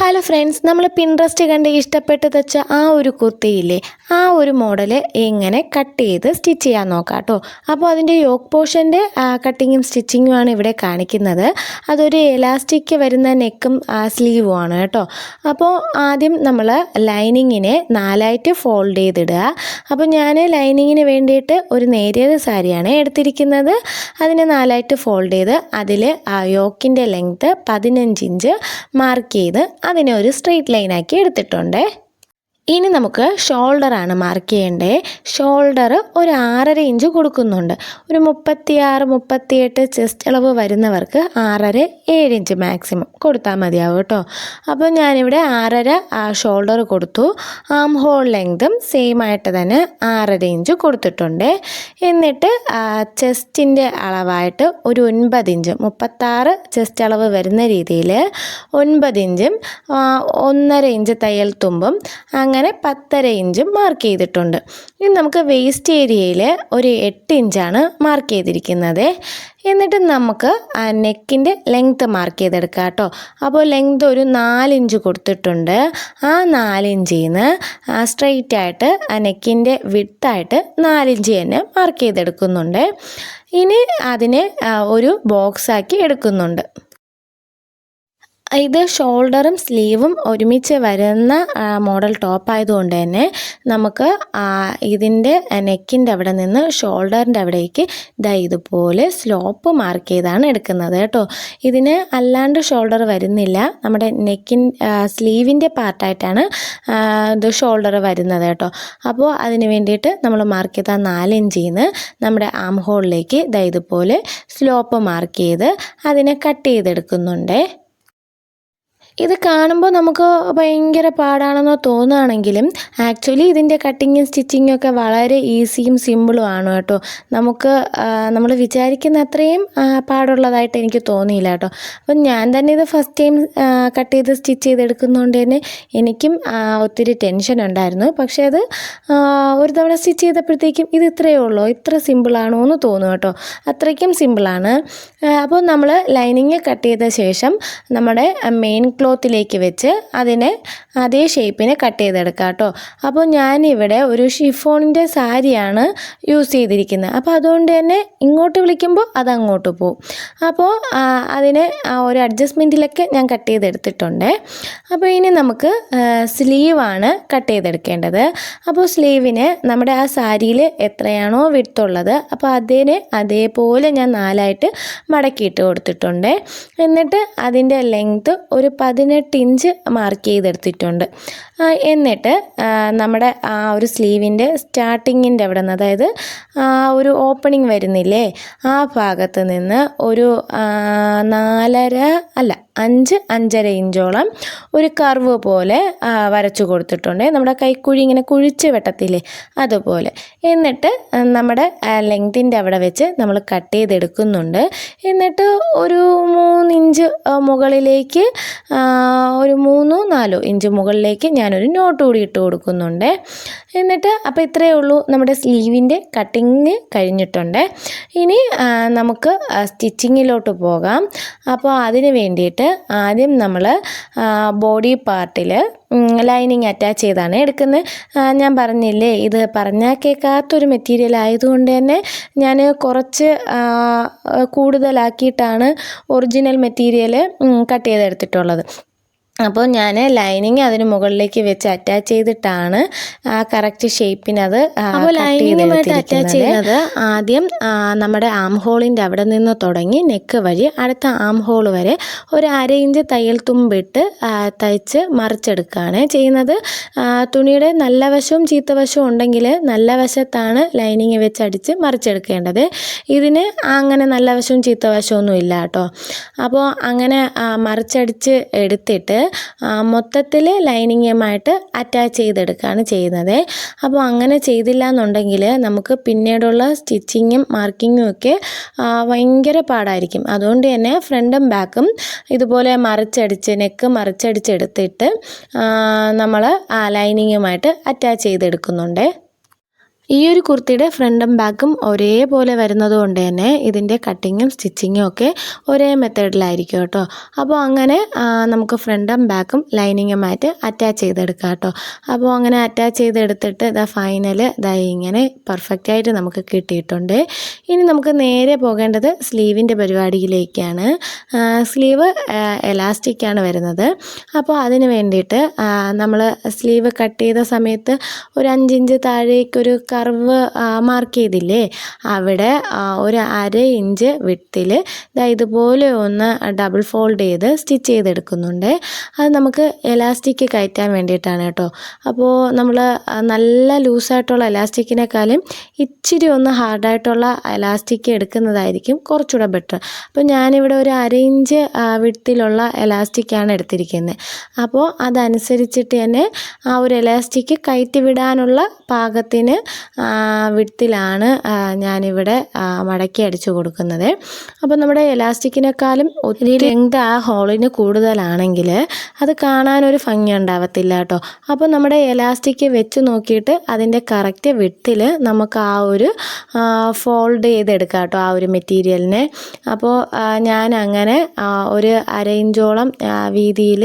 Hello friends നമ്മൾ Pinterest കണ്ട് ഇഷ്ടപ്പെട്ട് തച്ച ആ ഒരു കുർത്തിയില്ലേ ആ ഒരു മോഡൽ എങ്ങനെ കട്ട് ചെയ്ത് സ്റ്റിച്ച് ചെയ്യാൻ നോക്കാം കേട്ടോ അപ്പോൾ അതിന്റെ യോക്ക് പോർഷന്റെ കട്ടിങ്ങും സ്റ്റിച്ചിങ്ങും ആണ് ഇവിടെ കാണിക്കുന്നത്. അതൊരു എലാസ്റ്റിക് വരുന്ന നെക്കും സ്ലീവും ആണ് കേട്ടോ അപ്പോൾ ആദ്യം നമ്മൾ ലൈനിങ്ങിനെ നാലായിട്ട് ഫോൾഡ് ചെയ്തിടുക. അപ്പോൾ ഞാൻ ലൈനിങ്ങിന് വേണ്ടിയിട്ട് ഒരു നേരിയത് സാരിയാണ് എടുത്തിരിക്കുന്നത്. അതിനെ നാലായിട്ട് ഫോൾഡ് ചെയ്ത് അതിൽ യോക്കിന്റെ ലെങ്ത്ത് പതിനഞ്ച് ഇഞ്ച് മാർക്ക് ചെയ്ത് അതിനെ ഒരു സ്ട്രെയിറ്റ് ലൈനാക്കി എടുത്തിട്ടുണ്ട്. ഇനി നമുക്ക് ഷോൾഡറാണ് മാർക്ക് ചെയ്യേണ്ടത് ഷോൾഡർ ഒരു ആറര ഇഞ്ച് കൊടുക്കുന്നുണ്ട്. ഒരു മുപ്പത്തിയാറ് മുപ്പത്തിയെട്ട് ചെസ്റ്റ് അളവ് വരുന്നവർക്ക് ആറര ഏഴ് ഇഞ്ച് മാക്സിമം കൊടുത്താൽ മതിയാവും കേട്ടോ. അപ്പോൾ ഞാനിവിടെ ആറര ഷോൾഡർ കൊടുത്തു. ആം ഹോൾ ലെങ്തും സെയിം ആയിട്ട് തന്നെ ആറര ഇഞ്ച് കൊടുത്തിട്ടുണ്ട്. എന്നിട്ട് ചെസ്റ്റിന്റെ അളവായിട്ട് ഒരു ഒൻപത് ഇഞ്ച് മുപ്പത്താറ് ചെസ്റ്റ് അളവ് വരുന്ന രീതിയിൽ ഒൻപത് ഇഞ്ചും ഒന്നര ഇഞ്ച് തയ്യൽ തുമ്പും അങ്ങനെ പത്തര ഇഞ്ചും മാർക്ക് ചെയ്തിട്ടുണ്ട്. ഇനി നമുക്ക് വേസ്റ്റ് ഏരിയയിൽ ഒരു എട്ട് ഇഞ്ചാണ് മാർക്ക് ചെയ്തിരിക്കുന്നത്. എന്നിട്ട് നമുക്ക് ആ നെക്കിന്റെ ലെങ്ത്ത് മാർക്ക് ചെയ്തെടുക്കാം കേട്ടോ. അപ്പോൾ ലെങ്ത് ഒരു നാലിഞ്ച് കൊടുത്തിട്ടുണ്ട്. ആ നാലിഞ്ചിൽ നിന്ന് സ്ട്രെയിറ്റ് ആയിട്ട് ആ നെക്കിന്റെ വിട്ടായിട്ട് നാലിഞ്ച് തന്നെ മാർക്ക് ചെയ്തെടുക്കുന്നുണ്ട്. ഇനി അതിനെ ഒരു ബോക്സാക്കി എടുക്കുന്നുണ്ട്. ഇത് ഷോൾഡറും സ്ലീവും ഒരുമിച്ച് വരുന്ന മോഡൽ ടോപ്പ് ആയതുകൊണ്ട് തന്നെ നമുക്ക് ഇതിന്റെ നെക്കിന്റെ അവിടെ നിന്ന് ഷോൾഡറിന്റെ അവിടേക്ക് ഇതാ ഇതുപോലെ സ്ലോപ്പ് മാർക്ക് ചെയ്താണ് എടുക്കുന്നത് കേട്ടോ. ഇതിന് അല്ലാണ്ട് ഷോൾഡർ വരുന്നില്ല. നമ്മുടെ നെക്കിൻ സ്ലീവിന്റെ പാർട്ടായിട്ടാണ് ഇത് ഷോൾഡർ വരുന്നത് കേട്ടോ. അപ്പോൾ അതിന് വേണ്ടിയിട്ട് നമ്മൾ മാർക്ക് ചെയ്ത നാലിഞ്ചിൽ നിന്ന് നമ്മുടെ ആം ഹോളിലേക്ക് ദാ ഇതുപോലെ സ്ലോപ്പ് മാർക്ക് ചെയ്ത് അതിനെ കട്ട് ചെയ്തെടുക്കുന്നുണ്ടേ. ഇത് കാണുമ്പോൾ നമുക്ക് ഭയങ്കര പാടാണെന്നോ തോന്നുകയാണെങ്കിലും ആക്ച്വലി ഇതിന്റെ കട്ടിങ്ങും സ്റ്റിച്ചിങ്ങും ഒക്കെ വളരെ ഈസിയും സിമ്പിളും ആണ് കേട്ടോ. നമുക്ക് നമ്മൾ വിചാരിക്കുന്ന അത്രയും പാടുള്ളതായിട്ട് എനിക്ക് തോന്നിയില്ല കേട്ടോ. അപ്പം ഞാൻ തന്നെ ഇത് ഫസ്റ്റ് ടൈം കട്ട് ചെയ്ത് സ്റ്റിച്ച് ചെയ്തെടുക്കുന്നതുകൊണ്ട് തന്നെ എനിക്കും ഒത്തിരി ടെൻഷൻ ഉണ്ടായിരുന്നു. പക്ഷേ അത് ഒരു തവണ സ്റ്റിച്ച് ചെയ്തപ്പോഴത്തേക്കും ഇത് ഇത്രയേ ഉള്ളൂ ഇത്ര സിമ്പിളാണോ എന്ന് തോന്നും കേട്ടോ. അത്രയ്ക്കും സിമ്പിളാണ് അപ്പോൾ നമ്മൾ ലൈനിങ് കട്ട് ചെയ്ത ശേഷം നമ്മുടെ മെയിൻ ക്ലോത്തിലേക്ക് വെച്ച് അതിനെ അതേ ഷേപ്പിന് കട്ട് ചെയ്തെടുക്കാം കേട്ടോ. അപ്പോൾ ഞാനിവിടെ ഒരു ഷിഫോണിന്റെ സാരിയാണ് യൂസ് ചെയ്തിരിക്കുന്നത്. അപ്പോൾ അതുകൊണ്ട് തന്നെ ഇങ്ങോട്ട് വിളിക്കുമ്പോൾ അത് അങ്ങോട്ട് പോകും അപ്പോൾ അതിനെ ഒരു അഡ്ജസ്റ്റ്മെന്റിലൊക്കെ ഞാൻ കട്ട് ചെയ്തെടുത്തിട്ടുണ്ട്. അപ്പോൾ ഇനി നമുക്ക് സ്ലീവാണ് കട്ട് ചെയ്തെടുക്കേണ്ടത്. അപ്പോൾ സ്ലീവിന് നമ്മുടെ ആ സാരിയിൽ എത്രയാണോ വിടുത്തുള്ളത് അപ്പോൾ അതിനെ അതേപോലെ ഞാൻ നാലായിട്ട് മടക്കിയിട്ട് കൊടുത്തിട്ടുണ്ട്. എന്നിട്ട് അതിന്റെ ലെങ്ത്ത് ഒരു പതിനെട്ട് ടിഞ്ച് മാർക്ക് ചെയ്തെടുത്തിട്ടുണ്ട്. എന്നിട്ട് നമ്മുടെ ആ ഒരു സ്ലീവിന്റെ സ്റ്റാർട്ടിങ്ങിന്റെ അവിടെ നിന്ന് അതായത് ആ ഒരു ഓപ്പണിംഗ് വരുന്നില്ലേ? ആ ഭാഗത്ത് നിന്ന് ഒരു നാലര അല്ല അഞ്ച് അഞ്ചര ഇഞ്ചോളം ഒരു കർവ് പോലെ വരച്ചു കൊടുത്തിട്ടുണ്ട്. നമ്മുടെ കൈക്കുഴി ഇങ്ങനെ കുഴിച്ച് വെട്ടത്തില്ലേ അതുപോലെ. എന്നിട്ട് നമ്മുടെ ലെങ്തിന്റെ അവിടെ വെച്ച് നമ്മൾ കട്ട് ചെയ്തെടുക്കുന്നുണ്ട്. എന്നിട്ട് ഒരു മൂന്നിഞ്ച് മുകളിലേക്ക് ഒരു മൂന്നോ നാലോ ഇഞ്ച് മുകളിലേക്ക് ഞാനൊരു നോട്ട് കൂടി ഇട്ട് കൊടുക്കുന്നുണ്ട്. എന്നിട്ട് അപ്പോൾ ഇത്രയേ ഉള്ളൂ നമ്മുടെ സ്ലീവിന്റെ കട്ടിങ് കഴിഞ്ഞിട്ടുണ്ട്. ഇനി നമുക്ക് സ്റ്റിച്ചിങ്ങിലോട്ട് പോകാം. അപ്പോൾ അതിന് വേണ്ടിയിട്ട് ആദ്യം നമ്മൾ ബോഡി പാർട്ടിൽ ലൈനിങ് അറ്റാച്ച് ചെയ്താണ് എടുക്കുന്നത്. ഞാൻ പറഞ്ഞില്ലേ ഇത് പറഞ്ഞാൽ കേൾക്കാത്തൊരു മെറ്റീരിയൽ ആയതുകൊണ്ട് തന്നെ ഞാൻ കുറച്ച് കൂടുതലാക്കിയിട്ടാണ് ഒറിജിനൽ മെറ്റീരിയൽ കട്ട് ചെയ്തെടുത്തിട്ടുള്ളത്. അപ്പോൾ ഞാൻ ലൈനിങ് അതിന് മുകളിലേക്ക് വെച്ച് അറ്റാച്ച് ചെയ്തിട്ടാണ് ആ കറക്റ്റ് ഷേപ്പിനത് അപ്പോൾ ലൈനിങ്ങുമായിട്ട് അറ്റാച്ച് ചെയ്യുന്നത് ആദ്യം നമ്മുടെ ആം ഹോളിന്റെ അവിടെ നിന്ന് തുടങ്ങി നെക്ക് വഴി അടുത്ത ആം ഹോൾ വരെ ഒരു അര ഇഞ്ച് തയ്യൽ തുമ്പിട്ട് തയ്ച്ച് മറിച്ചെടുക്കുകയാണ് ചെയ്യുന്നത്. തുണിയുടെ നല്ല വശവും ചീത്ത വശവും ഉണ്ടെങ്കിൽ നല്ല വശത്താണ് ലൈനിങ് വെച്ച് അടിച്ച് മറിച്ചെടുക്കേണ്ടത്. ഇതിന് അങ്ങനെ നല്ല വശവും ചീത്ത വശവും ഒന്നും ഇല്ല കേട്ടോ. അപ്പോൾ അങ്ങനെ മറിച്ചടിച്ച് എടുത്തിട്ട് മൊത്തത്തിൽ ലൈനിങ്ങുമായിട്ട് അറ്റാച്ച് ചെയ്തെടുക്കുകയാണ് ചെയ്യുന്നത്. അപ്പോൾ അങ്ങനെ ചെയ്തില്ല എന്നുണ്ടെങ്കിൽ നമുക്ക് പിന്നീടുള്ള സ്റ്റിച്ചിങ്ങും മാർക്കിങ്ങും ഒക്കെ ഭയങ്കര പാടായിരിക്കും. അതുകൊണ്ട് തന്നെ ഫ്രണ്ടും ബാക്കും ഇതുപോലെ മറിച്ചടിച്ച് നെക്ക് മറിച്ചടിച്ചെടുത്തിട്ട് നമ്മൾ ആ ലൈനിങ്ങുമായിട്ട് അറ്റാച്ച് ചെയ്തെടുക്കുന്നുണ്ട്. ഈ ഒരു കുർത്തിയുടെ ഫ്രണ്ടും ബാക്കും ഒരേപോലെ വരുന്നത് കൊണ്ട് തന്നെ ഇതിന്റെ കട്ടിങ്ങും സ്റ്റിച്ചിങ്ങും ഒക്കെ ഒരേ മെത്തേഡിലായിരിക്കും കേട്ടോ. അപ്പോൾ അങ്ങനെ നമുക്ക് ഫ്രണ്ടും ബാക്കും ലൈനിങ്ങുമായിട്ട് അറ്റാച്ച് ചെയ്തെടുക്കാം കേട്ടോ. അപ്പോൾ അങ്ങനെ അറ്റാച്ച് ചെയ്തെടുത്തിട്ട് ഇതാ ഫൈനൽ ഇതാ ഇങ്ങനെ പെർഫെക്റ്റ് ആയിട്ട് നമുക്ക് കിട്ടിയിട്ടുണ്ട്. ഇനി നമുക്ക് നേരെ പോകേണ്ടത് സ്ലീവിന്റെ പരിപാടിയിലേക്കാണ്. സ്ലീവ് എലാസ്റ്റിക്കാണ് വരുന്നത്. അപ്പോൾ അതിന് വേണ്ടിയിട്ട് നമ്മൾ സ്ലീവ് കട്ട് ചെയ്ത സമയത്ത് ഒരു അഞ്ചിഞ്ച് താഴേക്കൊരു കർവ് മാർക്ക് ചെയ്തില്ലേ? അവിടെ ഒരു അര ഇഞ്ച് വിട്ടിൽ ഇതുപോലെ ഒന്ന് ഡബിൾ ഫോൾഡ് ചെയ്ത് സ്റ്റിച്ച് ചെയ്തെടുക്കുന്നുണ്ട്. അത് നമുക്ക് എലാസ്റ്റിക് കയറ്റാൻ വേണ്ടിയിട്ടാണ് കേട്ടോ. അപ്പോൾ നമ്മൾ നല്ല ലൂസായിട്ടുള്ള എലാസ്റ്റിക്കിനേക്കാളും ഇച്ചിരി ഒന്ന് ഹാർഡായിട്ടുള്ള എലാസ്റ്റിക് എടുക്കുന്നതായിരിക്കും കുറച്ചുകൂടെ ബെറ്റർ അപ്പോൾ ഞാനിവിടെ ഒരു അര ഇഞ്ച് വിട്ടിലുള്ള എലാസ്റ്റിക്കാണ് എടുത്തിരിക്കുന്നത്. അപ്പോൾ അതനുസരിച്ചിട്ട് തന്നെ ആ ഒരു എലാസ്റ്റിക് കയറ്റി വിടാനുള്ള പാകത്തിന് വിട്ടിലാണ് ഞാനിവിടെ മടക്കി അടിച്ചു കൊടുക്കുന്നത്. അപ്പോൾ നമ്മുടെ എലാസ്റ്റിക്കിനേക്കാളും ഒത്തിരി ലെങ്ത് ആ ഹോളിന് കൂടുതലാണെങ്കിൽ അത് കാണാനൊരു ഭംഗി ഉണ്ടാവത്തില്ല കേട്ടോ. അപ്പോൾ നമ്മുടെ എലാസ്റ്റിക് വെച്ച് നോക്കിയിട്ട് അതിന്റെ കറക്റ്റ് വിട്ടിൽ നമുക്ക് ആ ഒരു ഫോൾഡ് ചെയ്തെടുക്കാം കേട്ടോ ആ ഒരു മെറ്റീരിയലിനെ. അപ്പോൾ ഞാൻ അങ്ങനെ ഒരു അരയിഞ്ചോളം വീതിയിൽ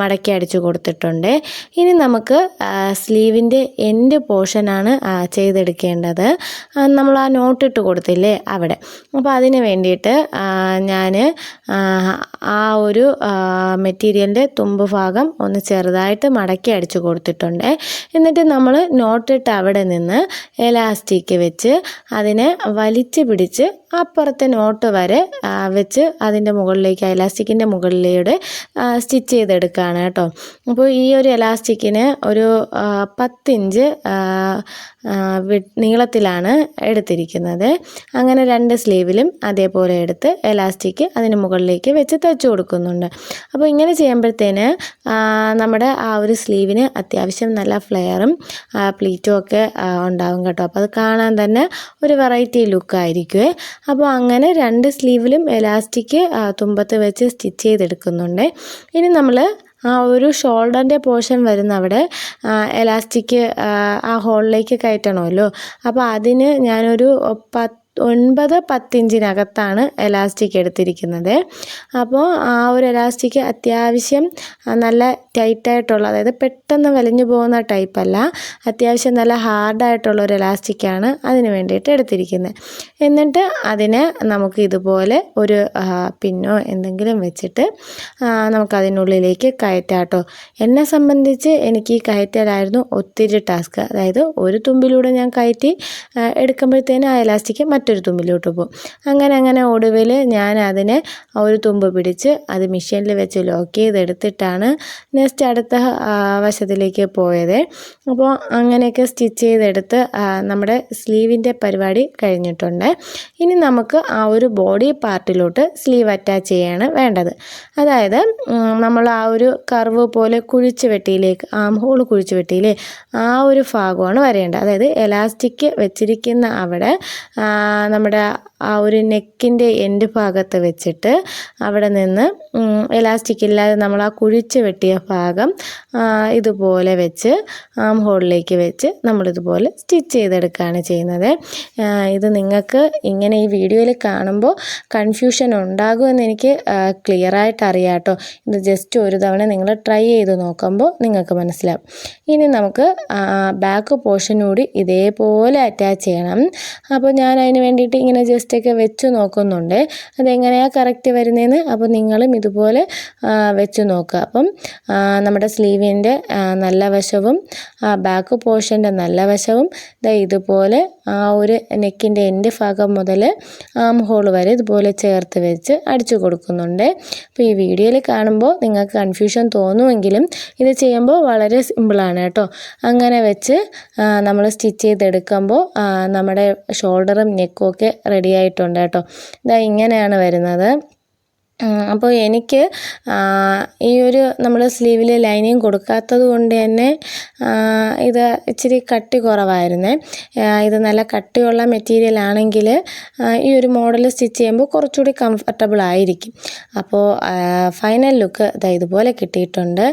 മടക്കി അടിച്ചു കൊടുത്തിട്ടുണ്ട്. ഇനി നമുക്ക് സ്ലീവിന്റെ എൻഡ് പോർഷനാണ് ചെയ്തെടുക്കേണ്ടത്. നമ്മൾ ആ നോട്ട് ഇട്ട് കൊടുത്തില്ലേ അവിടെ. അപ്പോൾ അതിന് വേണ്ടിയിട്ട് ഞാൻ ആ ഒരു മെറ്റീരിയലിന്റെ തുമ്പ് ഭാഗം ഒന്ന് ചെറുതായിട്ട് മടക്കി അടിച്ചു കൊടുത്തിട്ടുണ്ട്. എന്നിട്ട് നമ്മൾ നോട്ടിട്ട് അവിടെ നിന്ന് എലാസ്റ്റിക് വെച്ച് അതിനെ വലിച്ചു പിടിച്ച് അപ്പുറത്തെ നോട്ട് വരെ വെച്ച് അതിന്റെ മുകളിലേക്ക് എലാസ്റ്റിക്കിന്റെ മുകളിലൂടെ സ്റ്റിച്ച് ചെയ്തെടുക്കുകയാണ് കേട്ടോ. അപ്പോൾ ഈ ഒരു എലാസ്റ്റിക്കിന് ഒരു പത്തിഞ്ച് നീളത്തിലാണ് എടുത്തിരിക്കുന്നത്. അങ്ങനെ രണ്ട് സ്ലീവിലും അതേപോലെ എടുത്ത് എലാസ്റ്റിക് അതിന് മുകളിലേക്ക് വെച്ച് തയ്ച്ചു കൊടുക്കുന്നുണ്ട്. അപ്പോൾ ഇങ്ങനെ ചെയ്യുമ്പോഴത്തേന് നമ്മുടെ ആ ഒരു സ്ലീവിന് അത്യാവശ്യം നല്ല ഫ്ലെയറും പ്ലീറ്റും ഒക്കെ ഉണ്ടാകും കേട്ടോ. അപ്പോൾ അത് കാണാൻ തന്നെ ഒരു വെറൈറ്റി ലുക്കായിരിക്കുമേ അപ്പോൾ അങ്ങനെ രണ്ട് സ്ലീവിലും എലാസ്റ്റിക് തുമ്പത്ത് വെച്ച് സ്റ്റിച്ച് ചെയ്തെടുക്കുന്നുണ്ട്. ഇനി നമ്മൾ ആ ഒരു ഷോൾഡറിന്റെ പോർഷൻ വരുന്ന അവിടെ എലാസ്റ്റിക് ആ ഹോളിലേക്ക് കയറ്റണമല്ലോ. അപ്പോൾ അതിന് ഞാനൊരു പത്ത് ഒൻപത് പത്തിഞ്ചിനകത്താണ് എലാസ്റ്റിക് എടുത്തിരിക്കുന്നത്. അപ്പോൾ ആ ഒരു എലാസ്റ്റിക് അത്യാവശ്യം നല്ല ടൈറ്റായിട്ടുള്ള അതായത് പെട്ടെന്ന് വലിഞ്ഞു പോകുന്ന ടൈപ്പല്ല അത്യാവശ്യം നല്ല ഹാർഡായിട്ടുള്ള ഒരു എലാസ്റ്റിക്കാണ് അതിന് വേണ്ടിയിട്ട് എടുത്തിരിക്കുന്നത്. എന്നിട്ട് അതിനെ നമുക്ക് ഇതുപോലെ ഒരു പിന്നോ എന്തെങ്കിലും വെച്ചിട്ട് നമുക്കതിനുള്ളിലേക്ക് കയറ്റാട്ടോ. എന്നെ സംബന്ധിച്ച് എനിക്ക് ഈ കയറ്റലായിരുന്നു ഒത്തിരി ടാസ്ക് അതായത് ഒരു തുമ്പിലൂടെ ഞാൻ കയറ്റി എടുക്കുമ്പോഴത്തേനും ആ എലാസ്റ്റിക് മറ്റൊരു തുമ്പിലോട്ട് പോകും. അങ്ങനെ അങ്ങനെ ഒടുവിൽ ഞാൻ അതിനെ ഒരു തുമ്പ് പിടിച്ച് അത് മെഷീനിൽ വെച്ച് ലോക്ക് ചെയ്തെടുത്തിട്ടാണ് നെക്സ്റ്റ് അടുത്ത വശത്തിലേക്ക് പോയത്. അപ്പോൾ അങ്ങനെയൊക്കെ സ്റ്റിച്ച് ചെയ്തെടുത്ത് നമ്മുടെ സ്ലീവിന്റെ പരിപാടി കഴിഞ്ഞിട്ടുണ്ട്. ഇനി നമുക്ക് ആ ഒരു ബോഡി പാർട്ടിലോട്ട് സ്ലീവ് അറ്റാച്ച് ചെയ്യാണ് വേണ്ടത്. അതായത് നമ്മൾ ആ ഒരു കർവ് പോലെ കുഴിച്ച് വെട്ടിയിലേക്ക് ആം ഹോൾ കുഴിച്ച് വെട്ടിയില്ലേ ആ ഒരു ഭാഗമാണ് വരേണ്ടത്. അതായത് എലാസ്റ്റിക് വെച്ചിരിക്കുന്ന അവിടെ നമ്മുടെ ആ ഒരു നെക്കിന്റെ എൻഡ് ഭാഗത്ത് വെച്ചിട്ട് അവിടെ നിന്ന് എലാസ്റ്റിക് ഇല്ലാതെ നമ്മൾ ആ കുഴിച്ച് വെട്ടിയ ഭാഗം ഇതുപോലെ വെച്ച് ആം ഹോളിലേക്ക് വെച്ച് നമ്മളിതുപോലെ സ്റ്റിച്ച് ചെയ്തെടുക്കുകയാണ് ചെയ്യുന്നത്. ഇത് നിങ്ങൾക്ക് ഇങ്ങനെ ഈ വീഡിയോയിൽ കാണുമ്പോൾ കൺഫ്യൂഷൻ ഉണ്ടാകുമെന്ന് എനിക്ക് ക്ലിയറായിട്ട് അറിയാം കേട്ടോ. ഇത് ജസ്റ്റ് ഒരു തവണ നിങ്ങൾ ട്രൈ ചെയ്ത് നോക്കുമ്പോൾ നിങ്ങൾക്ക് മനസ്സിലാവും. ഇനി നമുക്ക് ബാക്ക് പോർഷൻ ഇതേപോലെ അറ്റാച്ച് ചെയ്യണം. അപ്പോൾ ഞാൻ വേണ്ടിയിട്ട് ഇങ്ങനെ ജസ്റ്റൊക്കെ വെച്ച് നോക്കുന്നുണ്ട്. അതെങ്ങനെയാണ് കറക്റ്റ് വരുന്നതെന്ന് അപ്പോൾ നിങ്ങളും ഇതുപോലെ വെച്ച് നോക്കുക അപ്പം നമ്മുടെ സ്ലീവിന്റെ നല്ല വശവും ബാക്ക് പോർഷന്റെ നല്ല വശവും ഇതാ ഇതുപോലെ ആ ഒരു നെക്കിന്റെ എന്റെ ഭാഗം മുതൽ ആം ഹോൾ വരെ ഇതുപോലെ ചേർത്ത് വെച്ച് അടിച്ചു കൊടുക്കുന്നുണ്ട്. അപ്പോൾ ഈ വീഡിയോയിൽ കാണുമ്പോൾ നിങ്ങൾക്ക് കൺഫ്യൂഷൻ തോന്നുമെങ്കിലും ഇത് ചെയ്യുമ്പോൾ വളരെ സിമ്പിളാണ് കേട്ടോ. അങ്ങനെ വെച്ച് നമ്മൾ സ്റ്റിച്ച് ചെയ്തെടുക്കുമ്പോൾ നമ്മുടെ ഷോൾഡറും നെക്കും ഒക്കെ റെഡി ആയിട്ടുണ്ട് കേട്ടോ. ഇതാ ഇങ്ങനെയാണ് വരുന്നത്. അപ്പോൾ എനിക്ക് ഈ ഒരു നമ്മൾ സ്ലീവിൽ ലൈനിങ് കൊടുക്കാത്തത് കൊണ്ട് തന്നെ ഇത് ഇച്ചിരി കട്ടി കുറവായിരുന്നേ. ഇത് നല്ല കട്ടിയുള്ള മെറ്റീരിയൽ ആണെങ്കിൽ ഈ ഒരു മോഡൽ സ്റ്റിച്ച് ചെയ്യുമ്പോൾ കുറച്ചുകൂടി കംഫർട്ടബിൾ ആയിരിക്കും. അപ്പോൾ ഫൈനൽ ലുക്ക് ഇതാ ഇതുപോലെ കിട്ടിയിട്ടുണ്ട്.